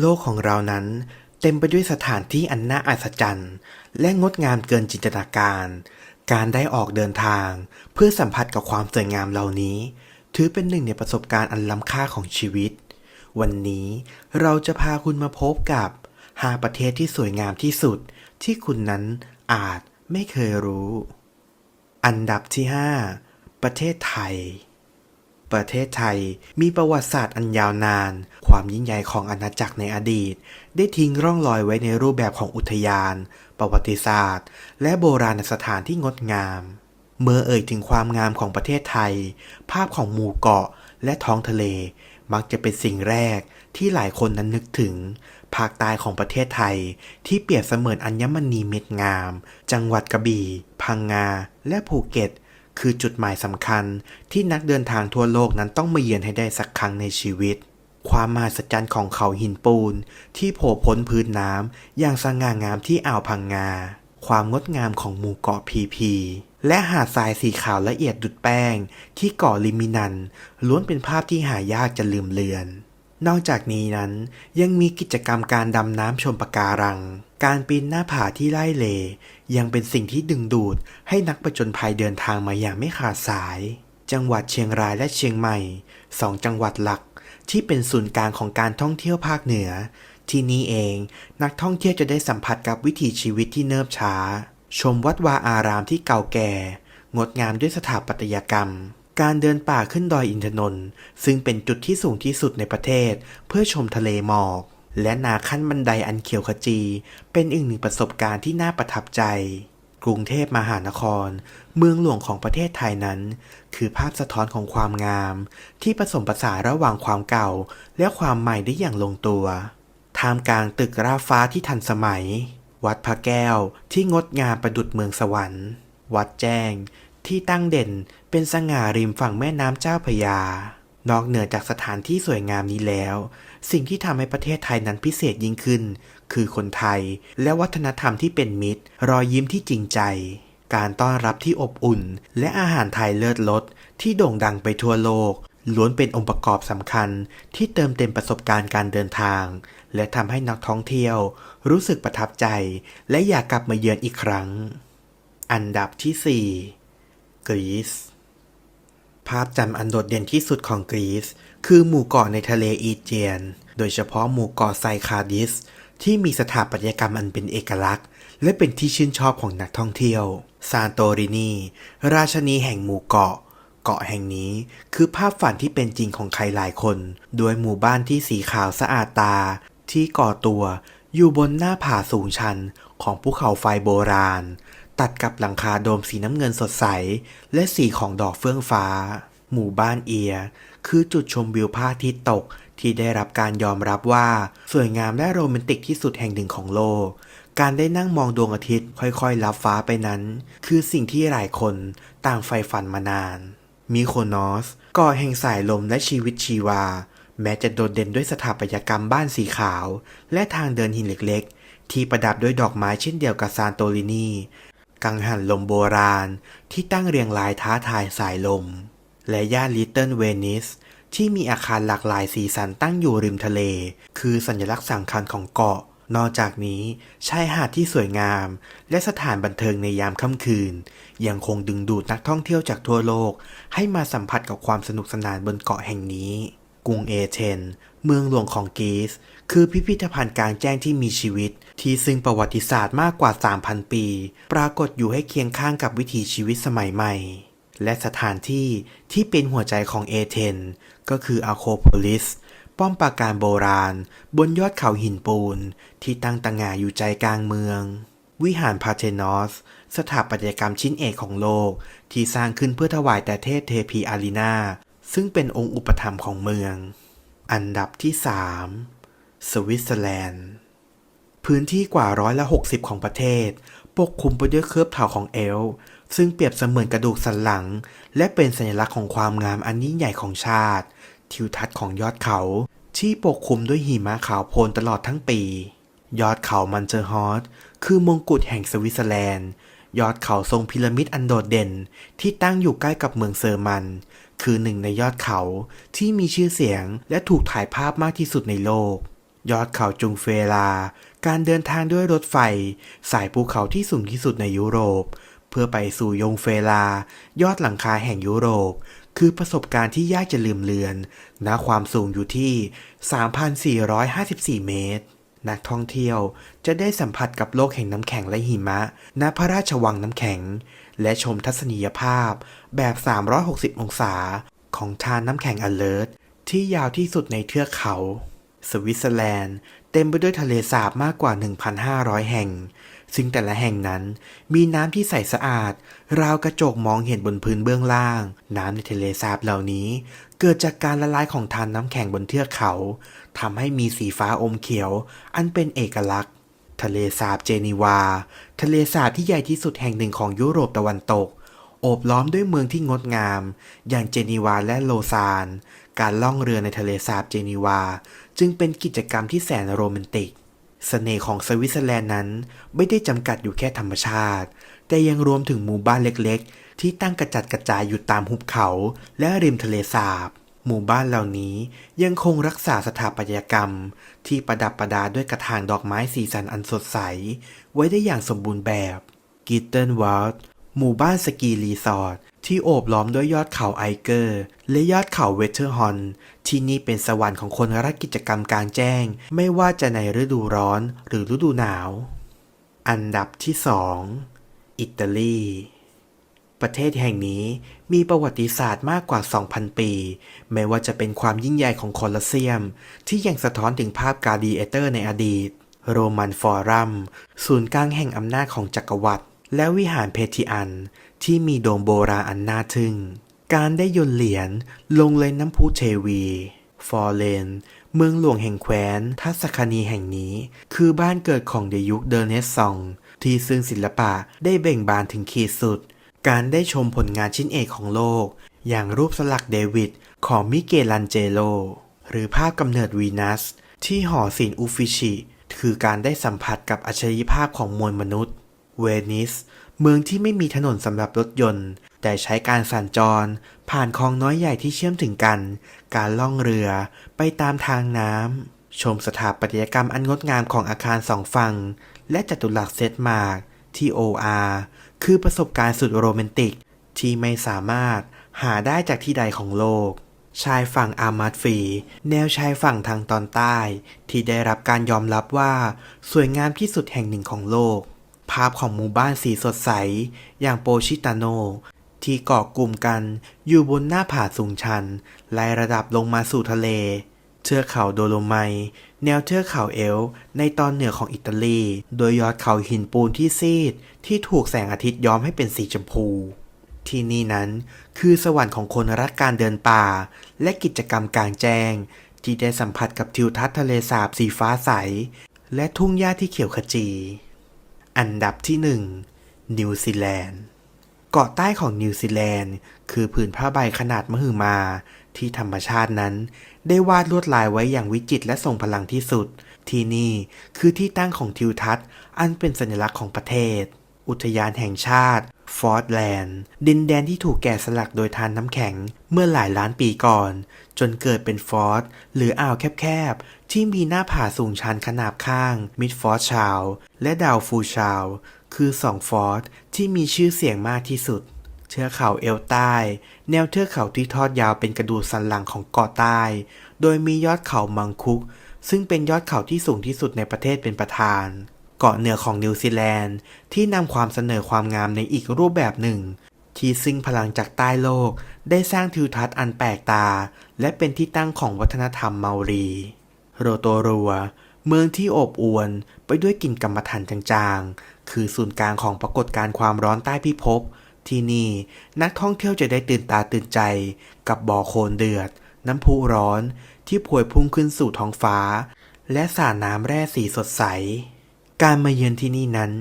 โลกของเรานั้นเต็มไปด้วยสถานที่อันน่าอัศจรรย์ และงดงามเกินจินตนาการ การได้ออกเดินทาง เพื่อสัมผัสกับความสวยงามเหล่านี้ ถือเป็นหนึ่งในประสบการณ์อันล้ำค่าของชีวิต วันนี้เราจะพาคุณมาพบกับ 5 ประเทศที่สวยงามที่สุด ที่คุณนั้นอาจไม่เคยรู้ อันดับที่ 5 ประเทศไทย ประเทศไทยมีประวัติศาสตร์อันยาวนาน ความยิ่งใหญ่ของอาณาจักรในอดีต ได้ทิ้งร่องรอยไว้ในรูปแบบของอุทยาน ประวัติศาสตร์ และโบราณสถานที่งดงาม เมื่อเอ่ยถึงความงามของประเทศไทย ภาพของหมู่เกาะและท้องทะเล มักจะเป็นสิ่งแรกที่หลายคนนั้นนึกถึง ภาคใต้ของประเทศไทย ที่เปรียบเสมือนอัญมณีเม็ดงาม จังหวัดกระบี่ พังงา และภูเก็ต คือจุดหมายสำคัญที่นักเดินทางทั่วโลกนั้นต้องมาเยือนให้ได้สักครั้งในชีวิต ความมหัศจรรย์ของเขาหินปูน ที่โผล่พ้นพื้นน้ำอย่างสง่างามที่อ่าวพังงา ความงดงามของหมู่เกาะพีพีและหาดทรายสีขาวละเอียดดุดแป้ง ที่เกาะลิมินันล้วนเป็นภาพที่หายากจะลืมเลือน นอกจากนี้นั้นยังมีกิจกรรมการดำน้ำชมปะการัง การปีนหน้าผาที่ไล่เล ยังเป็นสิ่งที่ดึงดูดให้นักประจนภัยเดินทางมาอย่างไม่ขาดสาย จังหวัดเชียงรายและเชียงใหม่สองจังหวัดหลัก ที่เป็นศูนย์กลางของการท่องเที่ยวภาคเหนือ ที่นี้เองนักท่องเที่ยวจะได้สัมผัสกับวิถีชีวิตที่เนิบช้า ชมวัดวาอารามที่เก่าแก่ งดงามด้วยสถาปัตยกรรม การเดินป่าขึ้นดอยอินทนนท์ซึ่งเป็นจุดที่สูงที่สุดในประเทศ เพื่อชมทะเลหมอก และนาขั้นบันไดอันเขียวขจี เป็นอีกหนึ่งประสบการณ์ที่น่าประทับใจ กรุงเทพมหานคร เมืองหลวงของประเทศไทยนั้น คือภาพสะท้อนของความงาม ที่ผสมผสานระหว่างความเก่า และความใหม่ได้อย่างลงตัวท่ามกลางตึกราฟ้าที่ทันสมัย วัดพระแก้วที่งดงามประดุจเมืองสวรรค์ วัดแจ้งที่ตั้งเด่น เป็นสง่าริมฝั่งแม่น้ำเจ้าพยา นอกเหนือจากสถานที่สวยงามนี้แล้ว สิ่งที่ทำให้ประเทศไทยนั้นพิเศษยิ่งขึ้น คือคนไทย และวัฒนธรรมที่เป็นมิตร รอยยิ้มที่จริงใจ การต้อนรับที่อบอุ่น และอาหารไทยเลิศรสที่โด่งดังไปทั่วโลก ล้วนเป็นองค์ประกอบสำคัญที่เติมเต็มประสบการณ์การเดินทาง และทำให้นักท่องเที่ยว รู้สึกประทับใจ และอยากกลับมาเยือนอีกครั้ง อันดับที่ 4 กรีซ ภาพจำอันโดดเด่นที่สุดของกรีซ คือหมู่เกาะในทะเลอีเจียน โดยเฉพาะหมู่เกาะไซคาดิส ที่มีสถาปัตยกรรมอันเป็นเอกลักษณ์ และเป็นที่ชื่นชอบของนักท่องเที่ยว ซานโตรินี ราชนีแห่งหมู่เกาะ เกาะแห่งนี้คือภาพฝันที่เป็นจริงของใครหลายคนด้วยหมู่บ้านที่สีขาวสะอาดตา ที่ก่อตัวอยู่บนหน้าผาสูงชันของภูเขาไฟโบราณ ตัดกับหลังคาโดมสีน้ำเงินสดใส และสีของดอกเฟื่องฟ้า หมู่บ้านเอีย คือจุดชมวิวพระอาทิตย์ตกที่ได้รับการยอมรับว่า สวยงามและโรแมนติกที่สุดแห่งหนึ่งของโลก การได้นั่งมองดวงอาทิตย์ค่อยๆ ลับฟ้าไปนั้น คือสิ่งที่หลายคนต่างใฝ่ฝันมานาน มิโคโนสก่อแห่งสายลมและชีวิตชีวา แม้จะโดดเด่นด้วยสถาปัตยกรรมบ้านสีขาว และทางเดินหินเล็กๆ ที่ประดับด้วยดอกไม้เช่นเดียวกับซานโตรินี กังหันลมโบราณที่ตั้งเรียงรายท้าทายสายลม และย่านลิตเติ้ลเวนิสที่มีอาคารหลากหลายสีสันตั้งอยู่ริมทะเล คือสัญลักษณ์สำคัญของเกาะ นอกจากนี้ชายหาดที่สวยงาม และสถานบันเทิงในยามค่ำคืน ยังคงดึงดูดนักท่องเที่ยวจากทั่วโลก ให้มาสัมผัสกับความสนุกสนานบนเกาะแห่งนี้ กรุงเอเธน เมืองหลวงของกรีซคือพิพิธภัณฑ์กลางแจ้งที่มีชีวิต ที่ซึ่งประวัติศาสตร์มากกว่า 3,000 ปี ปรากฏอยู่ให้เคียงข้างกับวิถีชีวิตสมัยใหม่ และสถานที่ที่เป็นหัวใจของเอเธนก็คืออาโคโพลิส ป้อมปราการโบราณ บนยอดเขาหินปูน ที่ตั้งตระหง่าอยู่ใจกลางเมือง วิหารพาเทนอส สถาปัตยกรรมชิ้นเอกของโลก ที่สร้างขึ้นเพื่อถวายแต่เทพเทพีอารีนาซึ่งเป็นองค์อุปถัมภ์ของเมือง อันดับที่ 3 สวิตเซอร์แลนด์ พื้นที่กว่าร้อยละ 60 ของประเทศ ปกคลุมไปด้วยเคือบเถาของเอล ซึ่งเปรียบเสมือนกระดูกสันหลัง และเป็นสัญลักษณ์ของความงามอันยิ่งใหญ่ของชาติ ทิวทัศน์ของยอดเขา ที่ปกคลุมด้วยหิมะขาวโพลนตลอดทั้งปี ยอดเขามันเจอร์ฮอตคือมงกุฎแห่งสวิตเซอร์แลนด์ ยอดเขาทรงพีระมิดอันโดดเด่น ที่ตั้งอยู่ใกล้กับเมืองเซอร์มัน คือหนึ่งในยอดเขาที่มีชื่อเสียงและถูกถ่ายภาพมากที่สุดในโลก ยอดเขาจุงเฟลา การเดินทางด้วยรถไฟ สายภูเขาที่สูงที่สุดในยุโรป เพื่อไปสู่ยงเฟลา ยอดหลังคาแห่งยุโรป คือประสบการณ์ที่ยากจะลืมเลือนณความสูงอยู่ที่ 3,454 เมตร นักท่องเที่ยวจะได้สัมผัสกับโลกแห่งน้ำแข็งและหิมะ ณพระราชวังน้ำแข็ง และชมทัศนียภาพแบบ 360 องศาของทานน้ำแข็งอเลิร์ที่ยาวที่สุดในเทือกเขา สวิตเซอร์แลนด์ เต็มไปด้วยทะเลสาบมากกว่า 1,500 แห่ง ซึ่งแต่ละแห่งนั้นมีน้ำที่ใสสะอาด ราวกระจกมองเห็นบนพื้นเบื้องล่าง น้ำในทะเลสาบเหล่านี้ เกิดจากการละลายของทานน้ำแข็งบนเทือกเขาทำให้มีสีฟ้าอมเขียว อันเป็นเอกลักษณ์ ทะเลสาบเจนีวา ทะเลสาบที่ใหญ่ที่สุดแห่งหนึ่งของยุโรปตะวันตก โอบล้อมด้วยเมืองที่งดงาม อย่างเจนีวาและโลซาน การล่องเรือในทะเลสาบเจนีวา จึงเป็นกิจกรรมที่แสนโรแมนติกเสน่ห์ของสวิตเซอร์แลนด์นั้น ไม่ได้จำกัดอยู่แค่ธรรมชาติ แต่ยังรวมถึงหมู่บ้านเล็กๆ ที่ตั้งกระจัดกระจายอยู่ตามหุบเขา และริมทะเลสาบ หมู่บ้านเหล่านี้ยังคงรักษาสถาปัตยกรรม ที่ประดับประดาด้วยกระถางดอกไม้สีสันอันสดใส ไว้ได้อย่างสมบูรณ์แบบกิตเติลวอลหมู่บ้านสกีรีสอร์ทที่โอบล้อมด้วยยอดเขาไอเกอร์ และยอดเขาเวเทอร์ฮอน ที่นี่เป็นสวรรค์ของคนรักกิจกรรมกลางแจ้ง ไม่ว่าจะในฤดูร้อนหรือฤดูหนาว อันดับที่ 2 อิตาลี ประเทศแห่งนี้ มีประวัติศาสตร์มากกว่า 2,000 ปีไม่ว่าจะเป็นความยิ่งใหญ่ของโคลอสเซียม ที่ยังสะท้อนถึงภาพกาดีเอเตอร์ในอดีต โรมันฟอรัม ศูนย์กลางแห่งอำนาจของจักรวรรดิและวิหารเพทิอัน ที่มีโดมโบราณอันน่าทึ่ง การได้ยนเหรียญลงเลยน้ำพุเทวี ฟอร์เรนเมืองหลวงแห่งแคว้นทัสคานีแห่งนี้ คือบ้านเกิดของเดยุคเดอร์เนสซอง ที่ซึ่งศิลปะได้เบ่งบานถึงขีดสุด การได้ชมผลงานชิ้นเอกของโลก อย่างรูปสลักเดวิดของมิเกลันเจโล หรือภาพกำเนิดวีนัส ที่หอศิลป์อูฟิชิคือการได้สัมผัสกับอัจฉริยภาพของมวลมนุษย์ เวนิส เมืองที่ไม่มีถนนสำหรับรถยนต์ แต่ใช้การสัญจร ผ่านคลองน้อยใหญ่ที่เชื่อมถึงกัน การล่องเรือไปตามทางน้ำชมสถาปัตยกรรมอันงดงามของอาคารสองฝั่ง และจัตุรัสเซตมาร์กที่ OR คือประสบการณ์สุดโรแมนติก ที่ไม่สามารถหาได้จากที่ใดของโลก ชายฝั่งอามาดฟี แนวชายฝั่งทางตอนใต้ ที่ได้รับการยอมรับว่าสวยงามที่สุดแห่งหนึ่งของโลก ภาพของหมู่บ้านสีสดใส อย่างโปชิตาโน ที่เกาะกลุ่มกันอยู่บนหน้าผาสูงชันไล่ระดับลงมาสู่ทะเล เทือกเขาโดโลไม แนวเทือกเขาเอลในตอนเหนือของอิตาลี โดยยอดเขาหินปูนที่ซีด ที่ถูกแสงอาทิตย์ย้อมให้เป็นสีชมพู ที่นี่นั้นคือสวรรค์ของคนรักการเดินป่า และกิจกรรมกลางแจ้ง ที่ได้สัมผัสกับทิวทัศน์ทะเลสาบสีฟ้าใส และทุ่งหญ้าที่เขียวขจี อันดับที่1นิวซีแลนด์เกาะใต้ของนิวซีแลนด์คือผืนผ้าใบขนาดมหึมา ที่ธรรมชาตินั้น ได้วาดลวดลายไว้อย่างวิจิตรและทรงพลังที่สุด ที่นี่คือที่ตั้งของทิวทัศน์ อันเป็นสัญลักษณ์ของประเทศ อุทยานแห่งชาติฟอร์ดแลนด์ดินแดนที่ถูกแกะสลักโดยทานน้ำแข็งเมื่อหลายล้านปีก่อน จนเกิดเป็นฟอร์ดหรืออ่าวแคบๆ ที่มีหน้าผาสูงชันขนาบข้างมิดฟอร์ดชาว และดาวฟูชาว คือสองฟอร์ดที่มีชื่อเสียงมากที่สุด เทือกเขาเอลใต้ แนวเทือกเขาที่ทอดยาวเป็นกระดูกสันหลังของเกาะใต้ โดยมียอดเขามังคุก ซึ่งเป็นยอดเขาที่สูงที่สุดในประเทศเป็นประธาน เกาะเหนือของนิวซีแลนด์ ที่นำความเสนอความงามในอีกรูปแบบหนึ่ง ที่ซึ่งพลังจากใต้โลก ได้สร้างทิวทัศน์อันแปลกตา และเป็นที่ตั้งของวัฒนธรรมเมารีโรโตรัวเมืองที่อบอวลไปด้วยกลิ่นกรรมฐานจางๆ คือศูนย์กลางของปรากฏการณ์ความร้อนใต้พิภพ ที่นี่นักท่องเที่ยวจะได้ตื่นตาตื่นใจกับบ่อโคลนเดือด น้ำพุร้อนที่พวยพุ่งขึ้นสู่ท้องฟ้า และสาน้ำแร่สีสดใส การมาเยือนที่นี่นั้น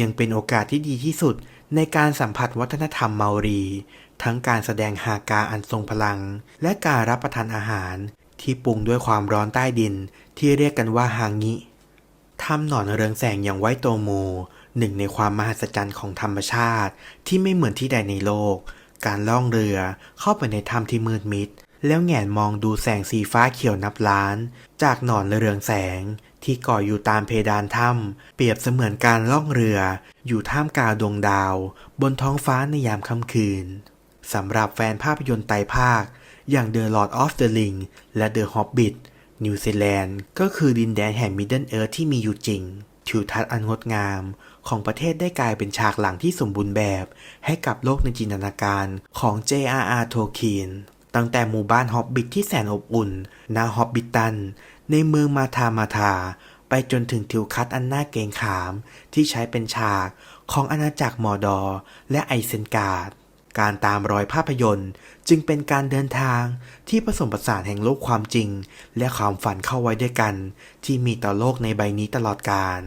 ยังเป็นโอกาสที่ดีที่สุดในการสัมผัสวัฒนธรรมเมารี ทั้งการแสดงฮากาอันทรงพลัง และการรับประทานอาหาร ที่ปรุงด้วยความร้อนใต้ดินที่เรียกกันว่าฮางิถ้ำหนอนเรืองแสงอย่างไวโตโม หนึ่งในความมหัศจรรย์ของธรรมชาติที่ไม่เหมือนที่ใดในโลก การล่องเรือเข้าไปในถ้ำที่มืดมิด แล้วแหงนมองดูแสงสีฟ้าเขียวนับล้าน จากหนอนเรืองแสง ที่ก่ออยู่ตามเพดานถ้ำเปรียบเสมือนการล่องเรือ อยู่ท่ามกลางดวงดาว บนท้องฟ้าในยามค่ำคืนสำหรับแฟนภาพยนตร์ไตรภาค อย่าง The Lord of the Ring และ The Hobbit นิวซีแลนด์ก็คือดินแดนแห่ง Middle Earth ที่มีอยู่จริง ทิวทัศน์อันงดงาม ของประเทศได้กลายเป็นฉากหลังที่สมบูรณ์แบบ ให้กับโลกในจินตนาการของ J.R.R. Tolkien ตั้งแต่หมู่บ้านฮอบบิทที่แสนอบอุ่นนาฮอบบิตัน ในเมืองมาทามาทา ไปจนถึงทิวคัสอันน่าเกรงขาม ที่ใช้เป็นฉากของอาณาจักรมอร์ดอร์และไอเซนการ์ด การตามรอยภาพยนตร์ จึงเป็นการเดินทางที่ผสมผสานแห่งโลกความจริง และความฝันเข้าไว้ด้วยกัน ที่มีต่อโลกในใบนี้ตลอดกาล